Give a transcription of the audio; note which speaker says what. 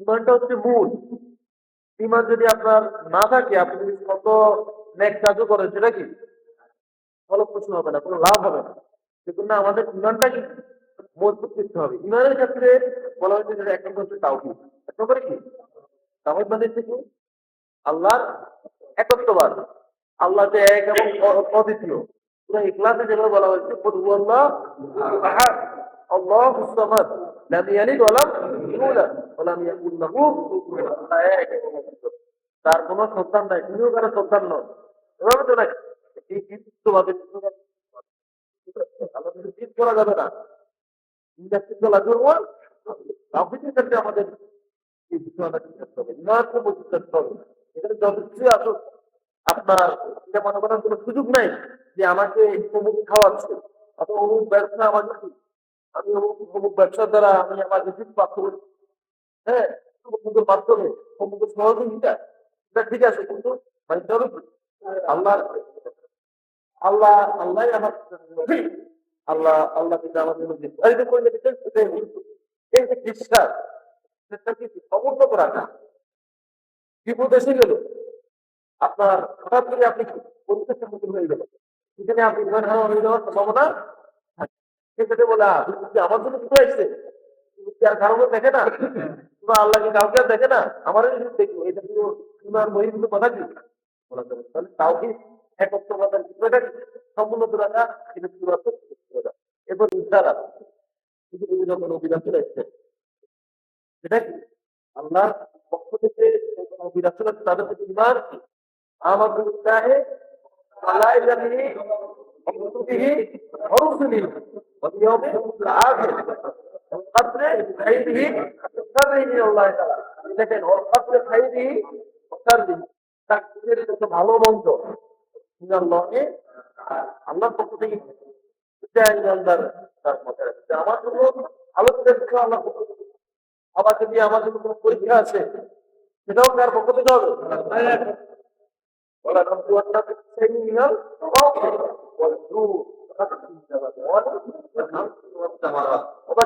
Speaker 1: ইমানটা হচ্ছে মূল। ইমান যদি আপনার না থাকে, আপনি কত নেক কাজও করেন, সেটা কি? ফলপ্রসূ হবে না, কোনো লাভ হবে না। সেজন্য আমাদের ইমানটা কি? মজবুত করতে হবে। ইমানের ক্ষেত্রে বলা হয়েছে যে এক নম্বর হচ্ছে তাওহিদ। এক নম্বরে কি? তাওহিদ মানে হচ্ছে কি? আল্লাহর একত্ববাদ। আল্লাহ যে এক এবং অদ্বিতীয়। পুরো ইখলাসে যেভাবে বলা হয়েছে আল্লাহু ওয়া লাম ইয়াকুল লাহু কুফুওয়ান আহাদ। এক এবং অদ্বিতীয়। তার কোনো সন্তান নাই তিনিও কারও সন্তান নন এভাবে তো নাকি এই করা যাবে না। আমাদের আপনার এটা মনে করার কোনো সুযোগ নাই যে আমাকে খাওয়াচ্ছে, অথবা অমুক ব্যবসা আমাকে আমি অমুক ব্যবসার দ্বারা আমি আমার রিসিভ প্রাপ্ত করছি হ্যাঁ অমুকের মাধ্যমে, অমুকের সহযোগিতা, এটা ঠিক আছে, কিন্তু কি? আল্লাহ আল্লাহ আল্লাহ আমার আল্লাহ আল্লাহ কিন্তু আমার মধ্যে প্রসারিত করে দিচ্ছেন সেটাই। এই যে বিশ্বাস সেটাকে সমুন্নত রাখা বিপদ এসে গেল আপনার হঠাৎ করে আপনি পরীক্ষার সম্মুখীন হয়ে গেল সেখানে আপনি হয়ে যাওয়ার সম্ভাবনা। সেক্ষেত্রে বলে আমার জন্য কিছু আসছে? দুর্নীতি আর কারও দেখে না? কিংবা আল্লাহকে কাউকে আর দেখে না? আমার দেখি, এটা পুরো সীমার বহির্ভূত কথা কি বলা যাবে তাহলে কাউকে একত্রবাদের ভিতরে সম্পূর্ণ দূরাটা এটা দূরত্ব এরপর উদ্ধার আছে শুধু যখন অভিযান চলে সেটা কি? আল্লাহর পক্ষ থেকে অভিরাসুল তাদের প্রতি ইমান আমার উৎসাহে, আল্লাহ জানি অবস্থিতি হরফ واليوم الآخر والقدر خيره وشره من الله تعالى দেখেন والقدر خيره وشره তাকদীরের যত ভালো মন্দ মিনাল্লাহে আল্লাহর পক্ষ থেকে এটা ইমানদার তার মধ্যে আছে। যে আমার জন্য ভালো করে দিচ্ছে আল্লাহ পক্ষ থেকে। আবার যদি আমার জন্য কোনো পরীক্ষা আছে সেটাও তার পক্ষ থেকে হবে ولا نبلونك بشيء من الخوف